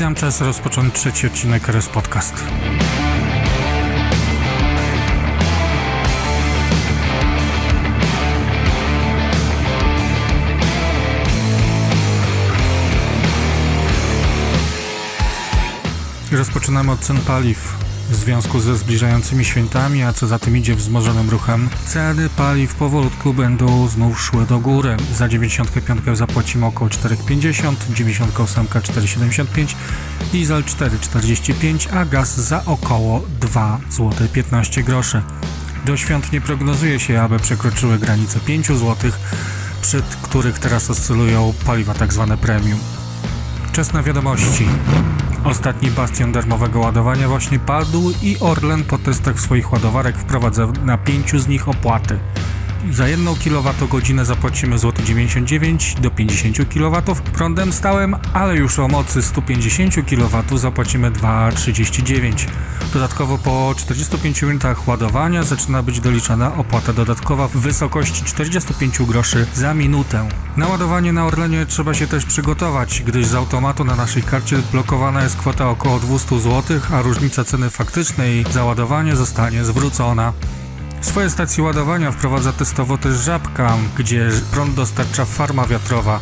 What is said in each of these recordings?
nam czas rozpocząć trzeci odcinek RS Podcast. Rozpoczynamy od cen paliw. W związku ze zbliżającymi świętami, a co za tym idzie wzmożonym ruchem, ceny paliw powolutku będą znów szły do góry. Za 95 zapłacimy około 4,50, 98 4,75, diesel 4,45, a gaz za około 2 zł 15 groszy. Do świąt nie prognozuje się, aby przekroczyły granicę 5 zł, przed których teraz oscylują paliwa tzw. Tak premium. Czas na wiadomości. Ostatni bastion darmowego ładowania właśnie padł i Orlen po testach swoich ładowarek wprowadza na pięciu z nich opłaty. Za 1 kWh zapłacimy złoty 99 do 50 kW prądem stałym, ale już o mocy 150 kW zapłacimy 2,39. Dodatkowo po 45 minutach ładowania zaczyna być doliczana opłata dodatkowa w wysokości 45 groszy za minutę. Na ładowanie na Orlenie trzeba się też przygotować, gdyż z automatu na naszej karcie blokowana jest kwota około 200 zł, a różnica ceny faktycznej za ładowanie zostanie zwrócona. Swoje stacje ładowania wprowadza testowo też Żabka, gdzie prąd dostarcza farma wiatrowa.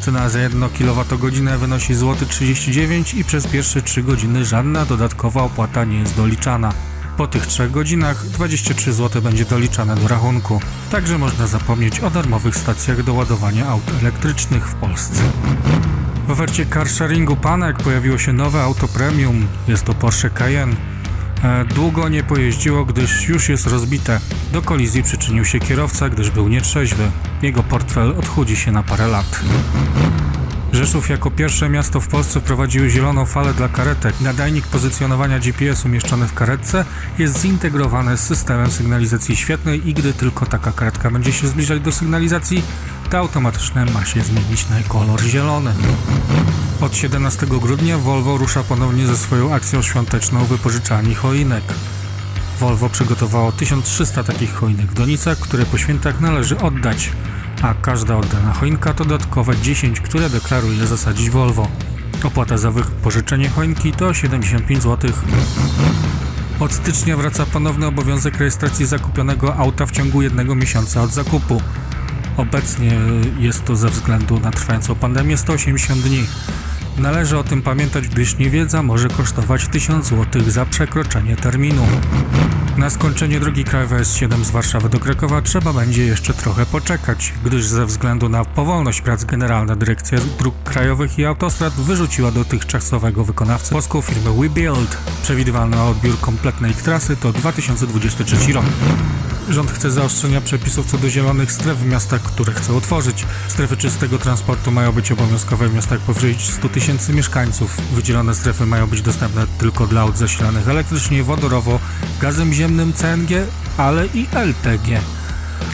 Cena za 1 kWh wynosi złoty 39 i przez pierwsze 3 godziny żadna dodatkowa opłata nie jest doliczana. Po tych 3 godzinach 23 zł będzie doliczane do rachunku. Także można zapomnieć o darmowych stacjach do ładowania aut elektrycznych w Polsce. W ofercie carsharingu Panek pojawiło się nowe auto premium. Jest to Porsche Cayenne. E, długo nie pojeździło, gdyż już jest rozbite. Do kolizji przyczynił się kierowca, gdyż był nietrzeźwy. Jego portfel odchudzi się na parę lat. Rzeszów jako pierwsze miasto w Polsce wprowadziły zieloną falę dla karetek. Nadajnik pozycjonowania GPS umieszczony w karetce jest zintegrowany z systemem sygnalizacji świetnej i gdy tylko taka karetka będzie się zbliżać do sygnalizacji, to automatycznie ma się zmienić na kolor zielony. Od 17 grudnia Volvo rusza ponownie ze swoją akcją świąteczną wypożyczalni choinek. Volvo przygotowało 1300 takich choinek w Donicach, które po świętach należy oddać, a każda oddana choinka to dodatkowe 10, które deklaruje zasadzić Volvo. Opłata za wypożyczenie choinki to 75 zł. Od stycznia wraca ponowny obowiązek rejestracji zakupionego auta w ciągu jednego miesiąca od zakupu. Obecnie jest to ze względu na trwającą pandemię 180 dni. Należy o tym pamiętać, gdyż niewiedza może kosztować 1000 zł za przekroczenie terminu. Na skończenie drogi krajowej S7 z Warszawy do Krakowa trzeba będzie jeszcze trochę poczekać, gdyż ze względu na powolność prac Generalna Dyrekcja Dróg Krajowych i Autostrad wyrzuciła dotychczasowego wykonawcę polską firmę WeBuild. Przewidywalny odbiór kompletnej trasy to 2023 rok. Rząd chce zaostrzenia przepisów co do zielonych stref w miastach, które chce utworzyć. Strefy czystego transportu mają być obowiązkowe w miastach powyżej 100 tysięcy mieszkańców. Wydzielone strefy mają być dostępne tylko dla aut zasilanych elektrycznie, wodorowo, gazem ziemnym CNG, ale i LPG.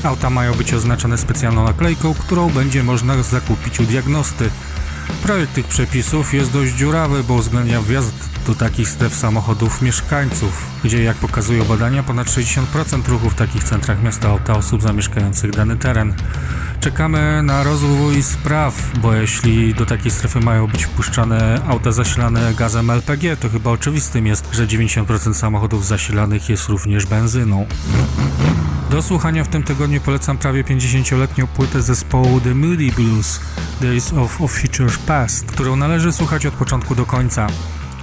Auta mają być oznaczone specjalną naklejką, którą będzie można zakupić u diagnosty. Projekt tych przepisów jest dość dziurawy, bo uwzględnia wjazd do takich stref samochodów mieszkańców, gdzie jak pokazują badania ponad 60% ruchu w takich centrach miasta auta osób zamieszkających dany teren. Czekamy na rozwój spraw, bo jeśli do takiej strefy mają być wpuszczane auta zasilane gazem LPG, to chyba oczywistym jest, że 90% samochodów zasilanych jest również benzyną. Do słuchania w tym tygodniu polecam prawie 50-letnią płytę zespołu The Moody Blues Days of, of Future Past, którą należy słuchać od początku do końca.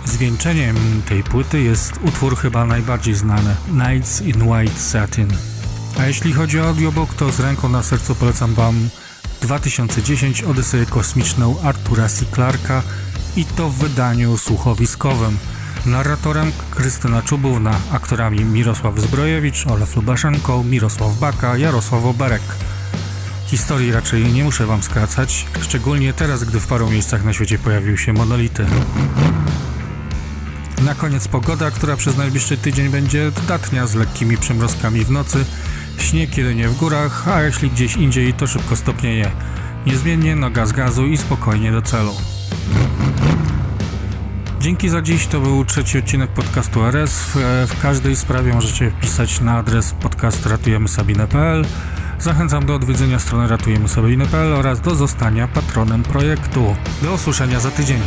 Zwieńczeniem tej płyty jest utwór chyba najbardziej znany Nights in White Satin. A jeśli chodzi o audiobook, to z ręką na sercu polecam Wam 2010 Odyseję Kosmiczną Artura C. Clarka i to w wydaniu słuchowiskowym. Narratorem Krystyna Czubówna, aktorami Mirosław Zbrojewicz, Olaf Lubaszenko, Mirosław Baka, Jarosław Oberek. Historii raczej nie muszę Wam skracać, szczególnie teraz, gdy w paru miejscach na świecie pojawiły się monolity. Na koniec pogoda, która przez najbliższy tydzień będzie dodatnia z lekkimi przymrozkami w nocy, śnieg jedynie w górach, a jeśli gdzieś indziej to szybko stopnieje. Niezmiennie noga z gazu i spokojnie do celu. Dzięki za dziś, to był trzeci odcinek podcastu RS. W, każdej sprawie możecie wpisać na adres podcast ratujemysabinę.pl. Zachęcam do odwiedzenia strony ratujemysabinę.pl oraz do zostania patronem projektu. Do usłyszenia za tydzień.